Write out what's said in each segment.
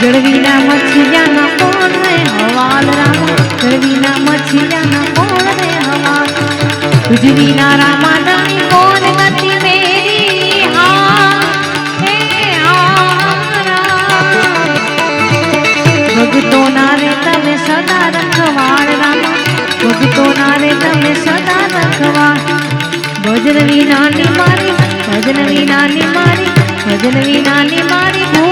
ગળવીના મછિયાના કોણ રે હવાલ રામા? ગળવીના મછિયાના કોણ રે હવાલ? ગુજરીના રામા તારી કોણ ગતિ મેરી? હા ભગતો ના રે તમે સદા રખવાળ રામા. ભગતો ના રે તમે સદા રખવાળ. ભજન વિના મારી ભજન વિના મારી ભજન વિના મારી.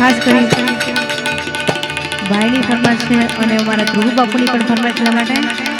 ખાસ કરી ભાઈની ફરમાશ છે અને અમારા ધ્રુવ બાપુની પણ ફરમાશ એટલા માટે.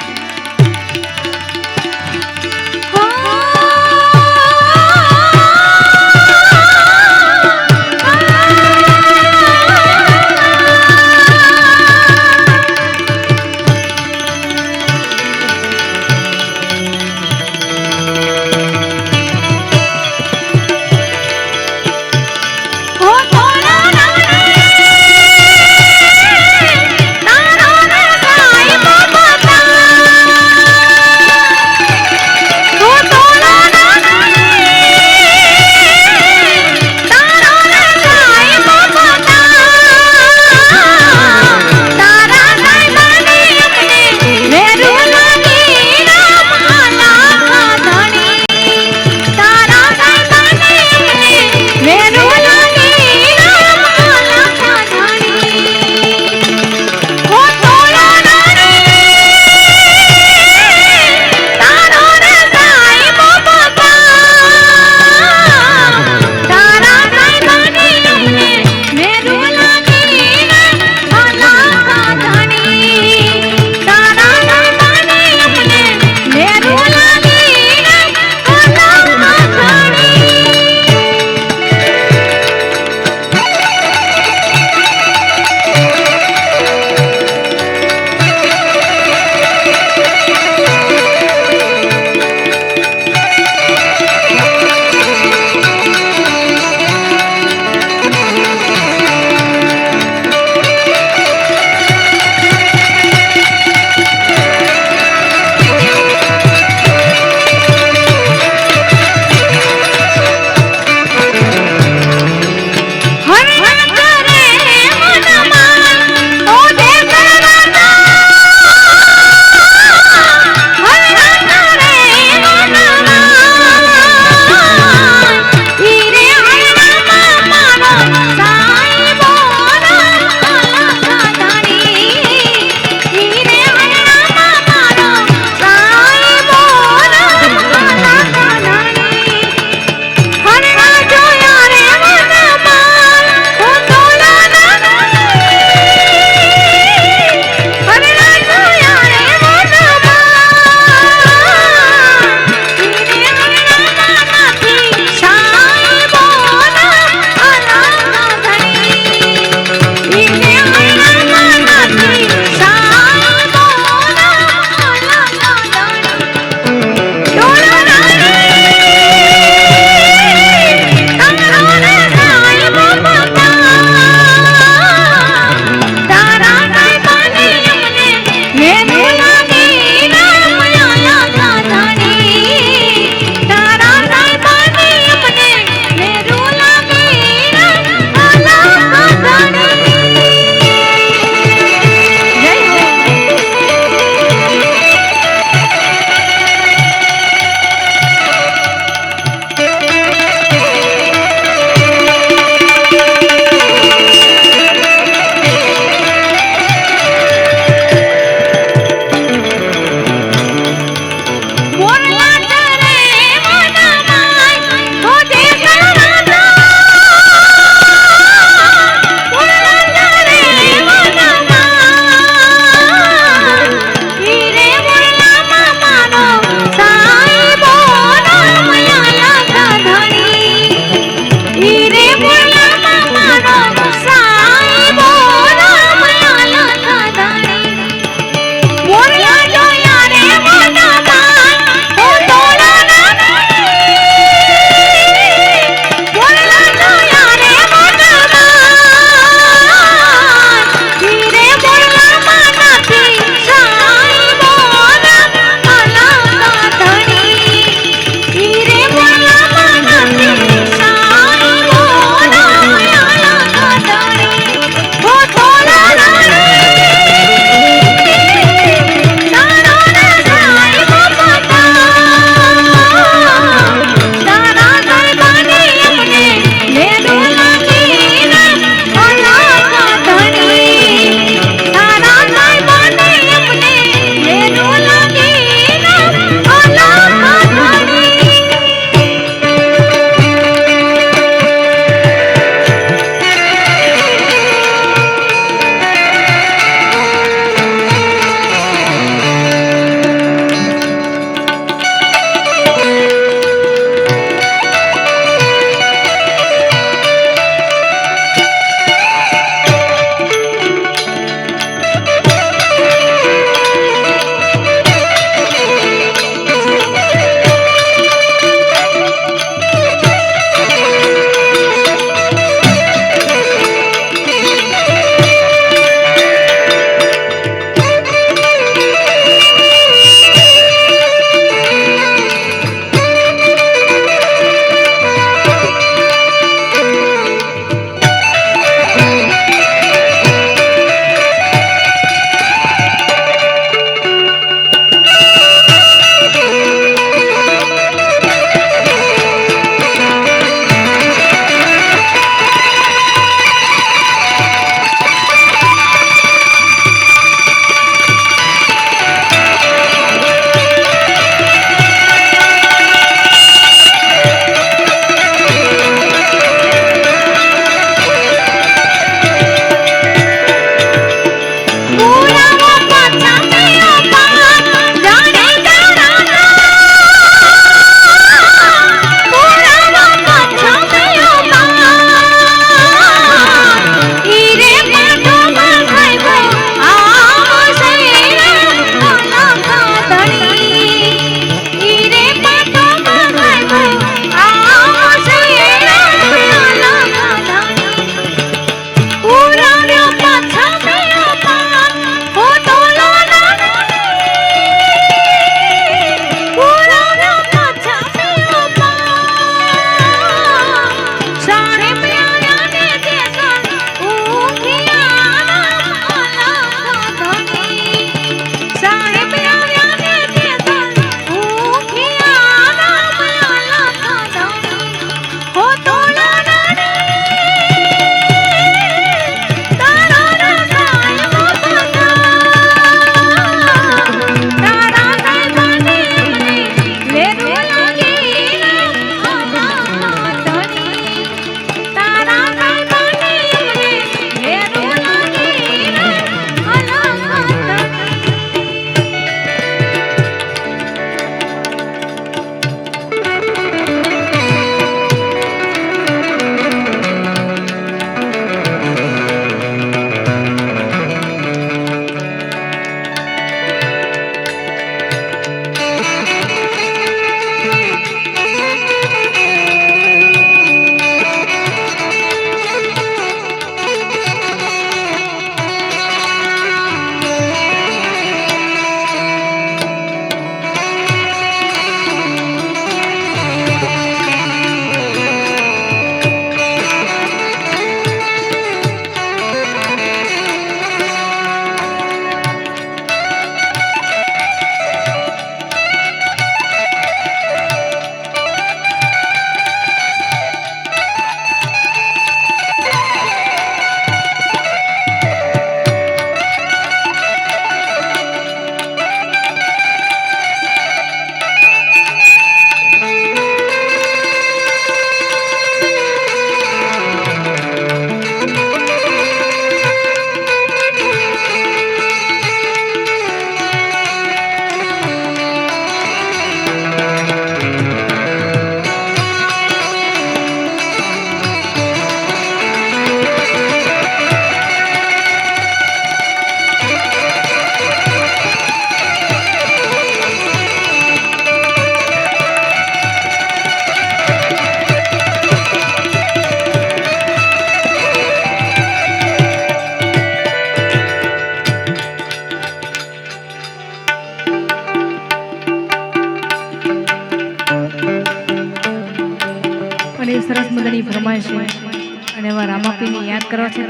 અને